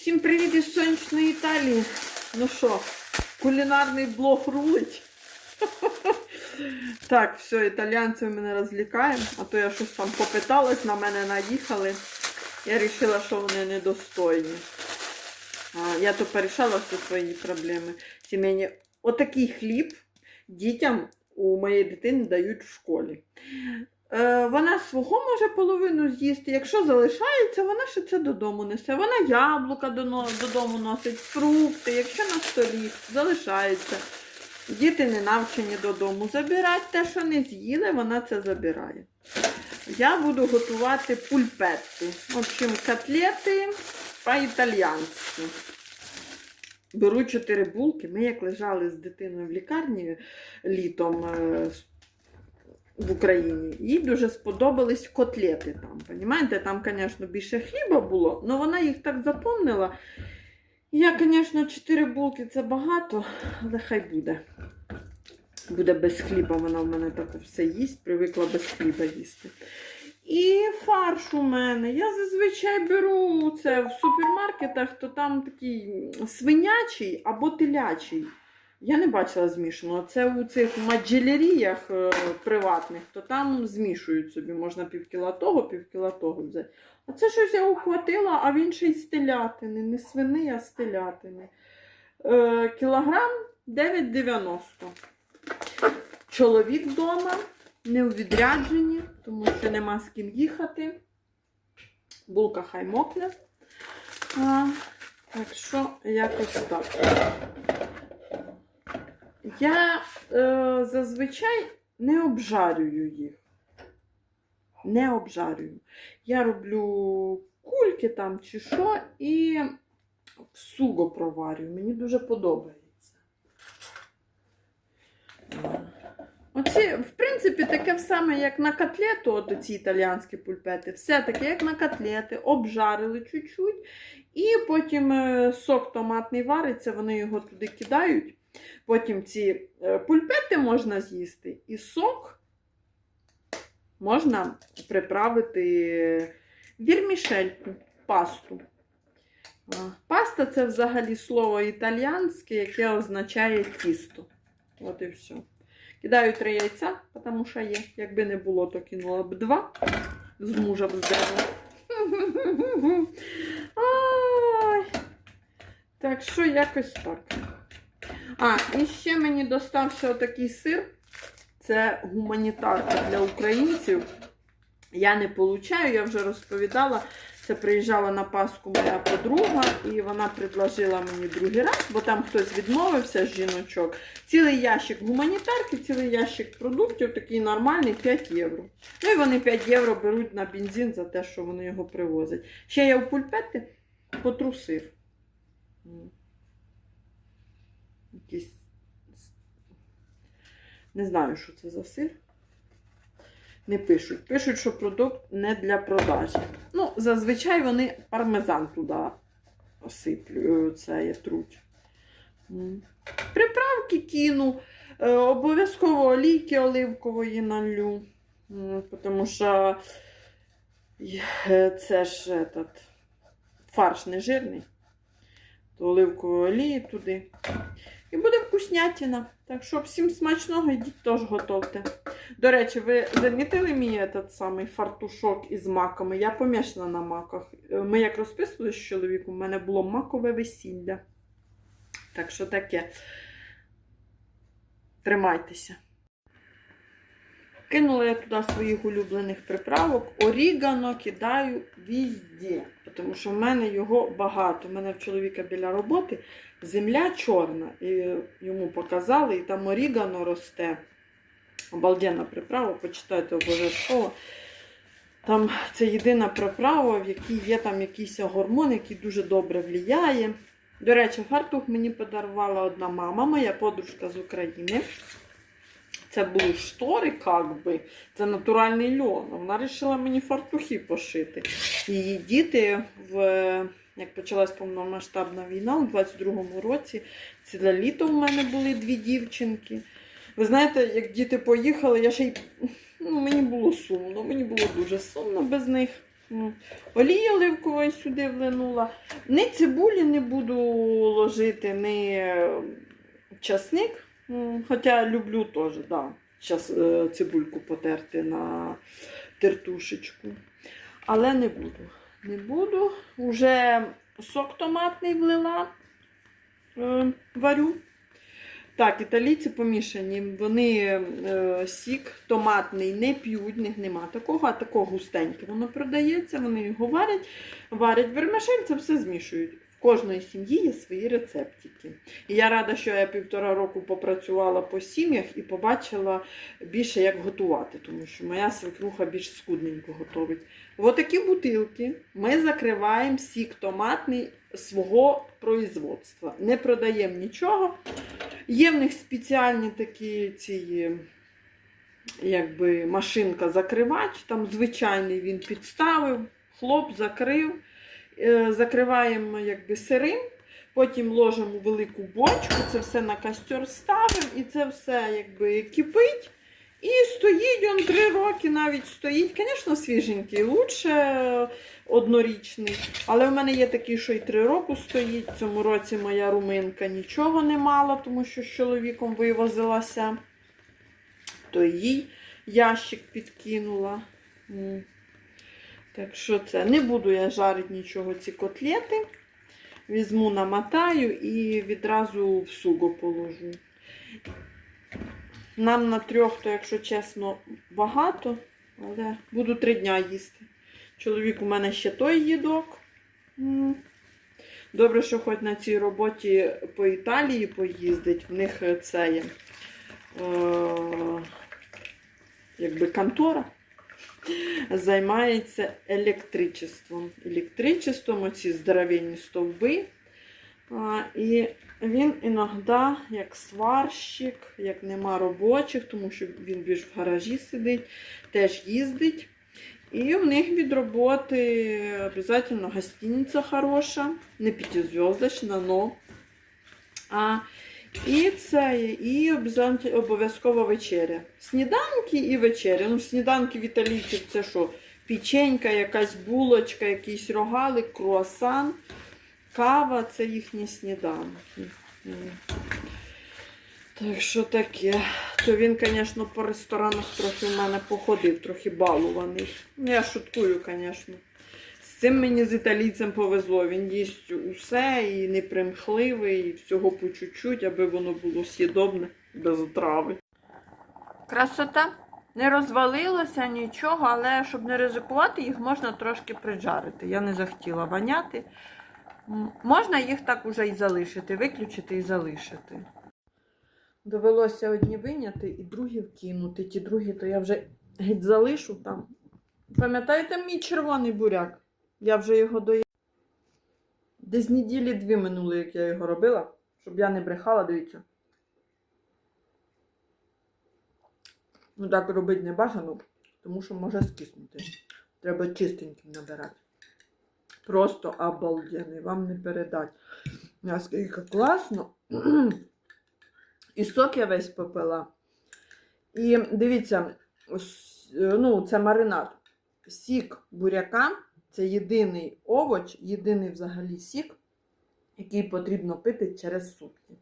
Всім привіт із сонячної Італії. Ну що, кулінарний блог рулить. Так, все, італійці мене розлікаємо, а то я щось там попиталась, на мене наїхали. Я вирішила, що вони недостойні. А, я то порішала всі свої проблеми. Сімейні. Отакий хліб дітям у моєї дитини дають в школі. Е, вона свого може половину з'їсти. Якщо залишається, вона ще це додому несе. Вона яблука додому носить, фрукти, якщо на столі залишається. Діти не навчені додому забирати те, що не з'їли, вона це забирає. Я буду готувати пульпетти. В общем, котлети по-італіянськи. Беру чотири булки. Ми як лежали з дитиною в лікарні літом е, в Україні, їй дуже сподобались котлети там. Понімаєте? Там, звісно, більше хліба було, але вона їх так запомнила. Я, звісно, 4 булки це багато, але хай буде. Буде без хліба, вона в мене так все їсть, привикла без хліба їсти. І фарш у мене. Я зазвичай беру це в супермаркетах, то там такий свинячий або телячий. Я не бачила змішаного. Це у цих маджелеріях е, приватних, то там змішують собі. Можна півкіла того, півкіла того взяти. А це щось я ухватила, а він ще й з. Не свини, а з телятини. Е, кілограм 9,90. Чоловік вдома, не у відрядженні, тому що нема з ким їхати. Булка хай мокне. А, так що якось так. Я е, зазвичай не обжарюю їх. Не обжарюю. Я роблю кульки там чи що і в суго проварюю. Мені дуже подобається. Оці, в принципі, таке саме, як на котлету, от ці італіянські пульпети. Все таке, як на котлети, обжарили чуть-чуть, і потім е, сок томатний вариться, вони його туди кидають. Потім ці е, пульпети можна з'їсти, і сок можна приправити вірмішельку, пасту. Паста це взагалі слово італіянське, яке означає тісто. От і все. Кидаю три яйця, тому що є. Якби не було, то кинула б два з мужа вздерла. Ай. Так що якось так. А, і ще мені достався отакий сир. Це гуманітарка для українців. Я не получаю, я вже розповідала. Це приїжджала на Пасху моя подруга, і вона предложила мені другий раз, бо там хтось відмовився з жіночок. Цілий ящик гуманітарки, цілий ящик продуктів, такий нормальний 5 євро. Ну і вони 5 євро беруть на бензин за те, що вони його привозять. Ще я в пульпети потру сир. М. Якийсь. Не знаю, що це за сир. Не пишуть. Пишуть, що продукт не для продажі. Ну, зазвичай вони пармезан туди осиплю, це є труть. Приправки кину. Е, обов'язково олійки оливкової налю. Тому що е, це ж этот, фарш не жирний. То оливкової олії туди. Вкуснятина. Так що всім смачного, йдіть теж готовте. До речі, ви замітили мій этот самий фартушок із маками? Я помішана на маках. Ми як розписували з чоловіком, у мене було макове весілля. Так що таке. Тримайтеся. Кинула я туди своїх улюблених приправок. Орігано кидаю везде, тому що в мене його багато. У мене в чоловіка біля роботи земля чорна. І йому показали, і там орігано росте. Обалденна приправа, почитайте обов'язково. Там це єдина приправа, в якій є там якийсь гормон, який дуже добре впливає. До речі, фартух мені подарувала одна мама, моя подружка з України. Це були штори, як би, це натуральний льон. Вона вирішила мені фартухи пошити. Її діти, в, як почалась повномасштабна війна у 22-му році, ціле літо в мене були дві дівчинки. Ви знаєте, як діти поїхали, я ще й ну, мені було сумно, мені було дуже сумно без них. М. Олії оливкової сюди влинула. Ні цибулі не буду ложити, ні часник. М, Хоча люблю теж, да, час, е, цибульку потерти на тертушечку. Але не буду. Не буду. Уже сок томатний влила, е, варю. Так, італійці помішані. Вони е, сік томатний не п'ють, них нема такого, а такого густеньке. Воно продається, вони його варять, варять вермишель, це все змішують. Кожної сім'ї є свої рецептики. І я рада, що я півтора року попрацювала по сім'ях і побачила більше, як готувати, тому що моя свекруха більш скудненько готовить. Отакі бутилки ми закриваємо сік томатний свого производства. Не продаємо нічого. Є в них спеціальні такі ці, якби машинка закривач, там звичайний він підставив, хлоп закрив, закриваємо якби сирим, потім ложимо у велику бочку, це все на костер ставимо і це все якби кипить. І стоїть он три роки навіть стоїть. Звісно, свіженький, лучше однорічний. Але в мене є такий, що й три роки стоїть. В цьому році моя руминка нічого не мала, тому що з чоловіком вивозилася. То їй ящик підкинула. Так що це, не буду я жарити нічого ці котлети. Візьму, намотаю і відразу в суго положу. Нам на трьох, то, якщо чесно, багато, але буду три дня їсти. Чоловік у мене ще той їдок. Добре, що хоч на цій роботі по Італії поїздить. В них це є е, якби контора. Займається електричеством. Електричеством, оці здоровенні стовби. І він іноді, як сварщик, як нема робочих, тому що він більш в гаражі сидить, теж їздить. І в них від роботи обов'язково гостиниця хороша, не п'ятизв'язочна, но. А, і це, і обов'язково- вечеря. Сніданки і вечеря. Ну, сніданки в італійців це що? Печенька, якась булочка, якийсь рогалик, круасан, кава це їхні сніданки. Так що таке. То він, звісно, по ресторанах трохи в мене походив, трохи балуваний. Ну, Я шуткую, звісно. Цим мені з італійцем повезло. Він їсть усе і непримхливий, і всього по чуть-чуть, аби воно було с'їдобне, без отрави. Красота. Не розвалилося нічого, але щоб не ризикувати, їх можна трошки приджарити. Я не захотіла воняти. М, Можна їх так уже і залишити, виключити і залишити. Довелося одні виняти і другі вкинути. Ті другі, то я вже геть залишу там. Пам'ятаєте мій червоний буряк? Я вже його доїла. Десь неділі дві минули, як я його робила, щоб я не брехала, дивіться. Ну так робити не бажано, тому що може скиснути. Треба чистеньким набирати. Просто обалденний, вам не передать. Наскільки класно. І сок я весь попила. І дивіться, ну, це маринад. Сік буряка це єдиний овоч, єдиний взагалі сік, який потрібно пити через сутки.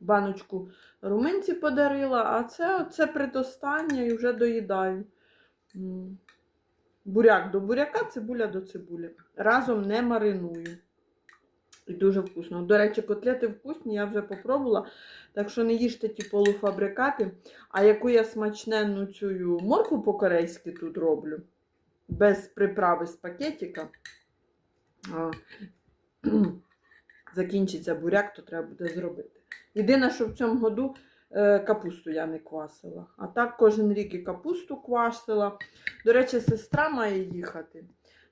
Баночку руминці подарила, а це, це предостання і вже доїдаю. Буряк до буряка, цибуля до цибулі. Разом не мариную. І дуже вкусно. До речі, котлети вкусні, я вже попробувала. Так що не їжте ті полуфабрикати. А яку я смачненну цю моркву по-корейськи тут роблю, без приправи з пакетика. Закінчиться буряк, то треба буде зробити. Єдине, що в цьому году е, капусту я не квасила. А так кожен рік і капусту квасила. До речі, сестра має їхати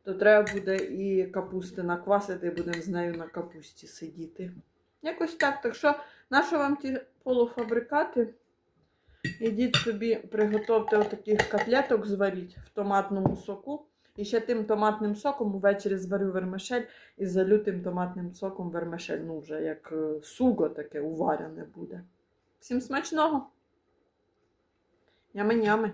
то треба буде і капусти наквасити, і будемо з нею на капусті сидіти. Якось так. Так що, на що вам ті полуфабрикати? Ідіть собі, приготовте отаких котлеток, зваріть в томатному соку. І ще тим томатним соком увечері зварю вермишель і залю тим томатним соком вермишель. Ну, вже як е, суго таке уварене буде. Всім смачного! Ями-нями!